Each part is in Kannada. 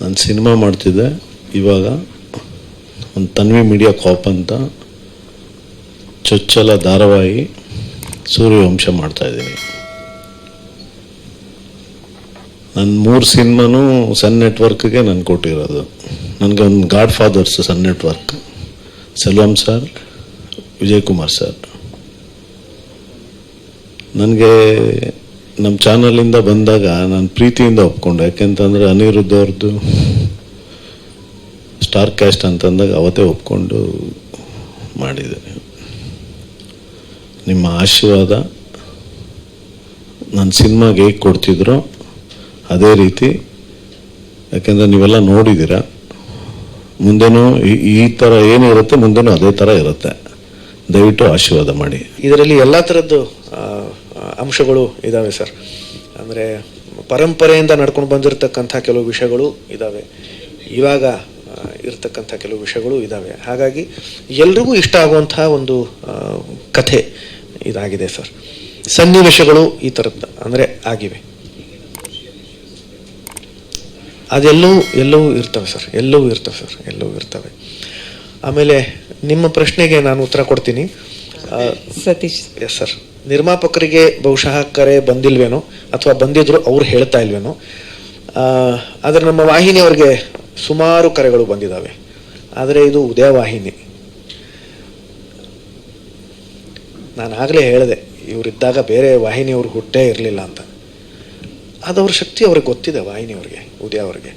ನಾನು ಸಿನಿಮಾ ಮಾಡ್ತಿದ್ದೆ, ಇವಾಗ ಒಂದು ತನ್ವಿ ಮೀಡಿಯಾ ಕಾಪ್ ಅಂತ ಚೊಚ್ಚಲ ಧಾರಾವಾಹಿ ಸೂರ್ಯವಂಶ ಮಾಡ್ತಾ ಇದ್ದೀನಿ. ನನ್ನ ಮೂರು ಸಿನಿಮಾನೂ ಸನ್ ನೆಟ್ವರ್ಕ್ಗೆ ನಾನು ಕೊಟ್ಟಿರೋದು. ನನಗೆ ಒಂದು godfather's Sun Network, Selvam sir Vijay Kumar sir ನನಗೆ ನಮ್ಮ ಚಾನಲಿಂದ ಬಂದಾಗ ನಾನು ಪ್ರೀತಿಯಿಂದ ಒಪ್ಕೊಂಡೆ. ಯಾಕೆಂತಂದರೆ ಅನಿರುದ್ಧ ಅವ್ರದ್ದು ಸ್ಟಾರ್ ಕ್ಯಾಸ್ಟ್ ಅಂತಂದಾಗ ಅವತ್ತೇ ಒಪ್ಕೊಂಡು ಮಾಡಿದೆ. ನಿಮ್ಮ ಆಶೀರ್ವಾದ ನನ್ನ ಸಿನಿಮಾಗೆ ಹೇಗೆ ಕೊಡ್ತಿದ್ರೋ ಅದೇ ರೀತಿ, ಯಾಕೆಂದರೆ ನೀವೆಲ್ಲ ನೋಡಿದ್ದೀರ ಮುಂದೆನೂ ಈ- ಥರ ಏನಿರುತ್ತೆ, ಮುಂದೆನೂ ಅದೇ ಥರ ಇರುತ್ತೆ. ದಯವಿಟ್ಟು ಆಶೀರ್ವಾದ ಮಾಡಿ. ಇದರಲ್ಲಿ ಎಲ್ಲ ಥರದ್ದು ಅಂಶಗಳು ಇದ್ದಾವೆ ಸರ್. ಅಂದರೆ ಪರಂಪರೆಯಿಂದ ನಡ್ಕೊಂಡು ಬಂದಿರತಕ್ಕಂಥ ಕೆಲವು ವಿಷಯಗಳು ಇದ್ದಾವೆ ಇವಾಗ ಇರತಕ್ಕಂಥ ಕೆಲವು ವಿಷಯಗಳು ಇದ್ದಾವೆ ಹಾಗಾಗಿ ಎಲ್ರಿಗೂ ಇಷ್ಟ ಆಗುವಂತಹ ಒಂದು ಕಥೆ ಇದಾಗಿದೆ ಸರ್. ಸನ್ನಿವೇಶಗಳು ಈ ಥರದ್ದು ಅಂದರೆ ಆಗಿವೆ. ಅದೆಲ್ಲವೂ ಎಲ್ಲವೂ ಇರ್ತವೆ ಸರ್. ಎಲ್ಲವೂ ಇರ್ತವೆ ಸರ್. ಎಲ್ಲವೂ ಇರ್ತವೆ. ಆಮೇಲೆ ನಿಮ್ಮ ಪ್ರಶ್ನೆಗೆ ನಾನು ಉತ್ತರ ಕೊಡ್ತೀನಿ. ಸತೀಶ್. ಎಸ್ ಸರ್ ನಿರ್ಮಾಪಕರಿಗೆ ಬಹುಶಃ ಕರೆ ಬಂದಿಲ್ವೇನೋ, ಅಥವಾ ಬಂದಿದ್ರು ಅವ್ರು ಹೇಳ್ತಾ ಇಲ್ವೇನೋ ಆದರೆ ನಮ್ಮ ವಾಹಿನಿಯವರಿಗೆ ಸುಮಾರು ಕರೆಗಳು ಬಂದಿದ್ದಾವೆ ಆದರೆ ಇದು ಉದಯ ವಾಹಿನಿ. ನಾನು ಆಗಲೇ ಹೇಳಿದೆ, ಇವರಿದ್ದಾಗ ಬೇರೆ ವಾಹಿನಿಯವ್ರು ಹುಟ್ಟೇ ಇರಲಿಲ್ಲ ಅಂತ. ಅದವ್ರ ಶಕ್ತಿ ಅವ್ರಿಗೆ ಗೊತ್ತಿದೆ ವಾಹಿನಿಯವ್ರಿಗೆ ಉದಯ ಅವ್ರಿಗೆ.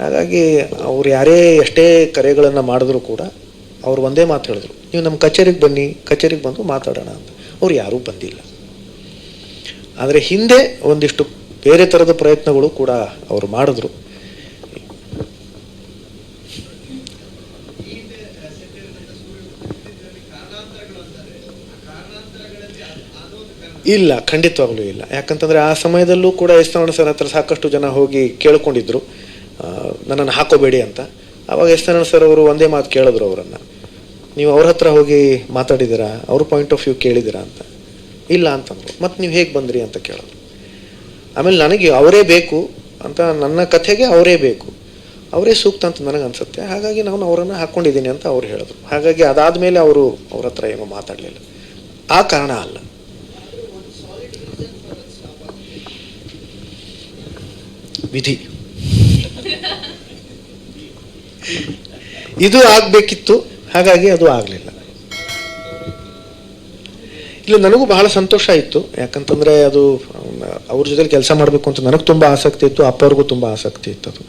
ಹಾಗಾಗಿ ಅವ್ರು ಯಾರೇ ಎಷ್ಟೇ ಕರೆಗಳನ್ನು ಮಾಡಿದ್ರು ಕೂಡ ಅವ್ರು ಒಂದೇ ಮಾತು ಹೇಳಿದ್ರು. ನೀವು ನಮ್ಮ ಕಚೇರಿಗೆ ಬನ್ನಿ, ಕಚೇರಿಗೆ ಬಂದು ಮಾತಾಡೋಣ ಅಂತ. ಅವ್ರು ಯಾರೂ ಬಂದಿಲ್ಲ. ಆದರೆ ಹಿಂದೆ ಒಂದಿಷ್ಟು ಬೇರೆ ಥರದ ಪ್ರಯತ್ನಗಳು ಕೂಡ ಅವರು ಮಾಡಿದ್ರು. ಇಲ್ಲ, ಖಂಡಿತವಾಗ್ಲೂ ಇಲ್ಲ. ಯಾಕಂತಂದ್ರೆ ಆ ಸಮಯದಲ್ಲೂ ಕೂಡ ಎಸ್ ನಾರಾಯಣ ಸರ್ ಹತ್ರ ಸಾಕಷ್ಟು ಜನ ಹೋಗಿ ಕೇಳ್ಕೊಂಡಿದ್ರು. ನನ್ನನ್ನು ಹಾಕೋಬೇಡಿ ಅಂತ. ಆವಾಗ ಎಸ್ ನಾರಾಯಣ ಸರ್ ಅವರು ಒಂದೇ ಮಾತು ಕೇಳಿದ್ರು ಅವರನ್ನು. ನೀವು ಅವ್ರ ಹತ್ರ ಹೋಗಿ ಮಾತಾಡಿದ್ದೀರಾ? ಅವ್ರ ಪಾಯಿಂಟ್ ಆಫ್ ವ್ಯೂ ಕೇಳಿದ್ದೀರಾ ಅಂತ. ಇಲ್ಲ ಅಂತಂದ್ರು. ಮತ್ತೆ ನೀವು ಹೇಗೆ ಬಂದ್ರಿ ಅಂತ ಕೇಳೋದು. ಆಮೇಲೆ ನನಗೆ ಅವರೇ ಬೇಕು ಅಂತ ನನ್ನ ಕಥೆಗೆ ಅವರೇ ಬೇಕು. ಅವರೇ ಸೂಕ್ತ ಅಂತ ನನಗೆ ಅನ್ಸುತ್ತೆ. ಹಾಗಾಗಿ ನಾನು ಅವರನ್ನು ಹಾಕ್ಕೊಂಡಿದ್ದೀನಿ ಅಂತ ಅವ್ರು ಹೇಳಿದ್ರು ಹಾಗಾಗಿ ಅದಾದ ಮೇಲೆ ಅವರು ಅವ್ರ ಹತ್ರ ಏನೂ ಮಾತಾಡಲಿಲ್ಲ. ಆ ಕಾರಣ ಅಲ್ಲ. ವಿಧಿ. ಇದು ಆಗ್ಬೇಕಿತ್ತು. ಹಾಗಾಗಿ ಅದು ಆಗಲಿಲ್ಲ. ಇಲ್ಲ ನನಗೂ ಬಹಳ ಸಂತೋಷ ಇತ್ತು. ಯಾಕಂತಂದ್ರೆ ಅದು, ಅವ್ರ ಜೊತೆಲಿ ಕೆಲಸ ಮಾಡಬೇಕು ಅಂತ ನನಗೆ ತುಂಬ ಆಸಕ್ತಿ ಇತ್ತು, ಅಪ್ಪವ್ರಿಗೂ ತುಂಬ ಆಸಕ್ತಿ ಇತ್ತು ಅದು.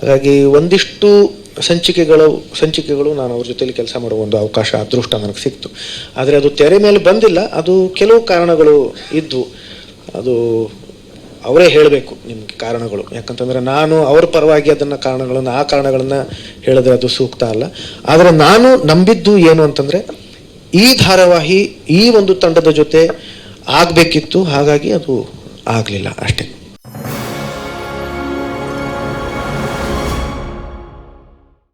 ಹಾಗಾಗಿ ಒಂದಿಷ್ಟು ಸಂಚಿಕೆಗಳು ಸಂಚಿಕೆಗಳು ನಾನು ಅವ್ರ ಜೊತೆಲಿ ಕೆಲಸ ಮಾಡುವ ಒಂದು ಅವಕಾಶ, ಅದೃಷ್ಟ ನನಗೆ ಸಿಕ್ತು. ಆದರೆ ಅದು ತೆರೆ ಮೇಲೆ ಬಂದಿಲ್ಲ, ಅದು ಕೆಲವು ಕಾರಣಗಳು ಇದ್ವು ಅದು ಅವರೇ ಹೇಳಬೇಕು ನಿಮಗೆ ಕಾರಣಗಳು. ಯಾಕಂತಂದ್ರೆ ನಾನು ಅವ್ರ ಪರವಾಗಿ ಅದನ್ನ ಕಾರಣಗಳನ್ನು, ಆ ಕಾರಣಗಳನ್ನು ಹೇಳಿದ್ರೆ ಅದು ಸೂಕ್ತ ಅಲ್ಲ. ಆದರೆ ನಾನು ನಂಬಿದ್ದು ಏನು ಅಂತಂದ್ರೆ, ಈ ಧಾರಾವಾಹಿ ಈ ಒಂದು ತಂಡದ ಜೊತೆ ಆಗಬೇಕಿತ್ತು, ಹಾಗಾಗಿ ಅದು ಆಗಲಿಲ್ಲ ಅಷ್ಟೇ.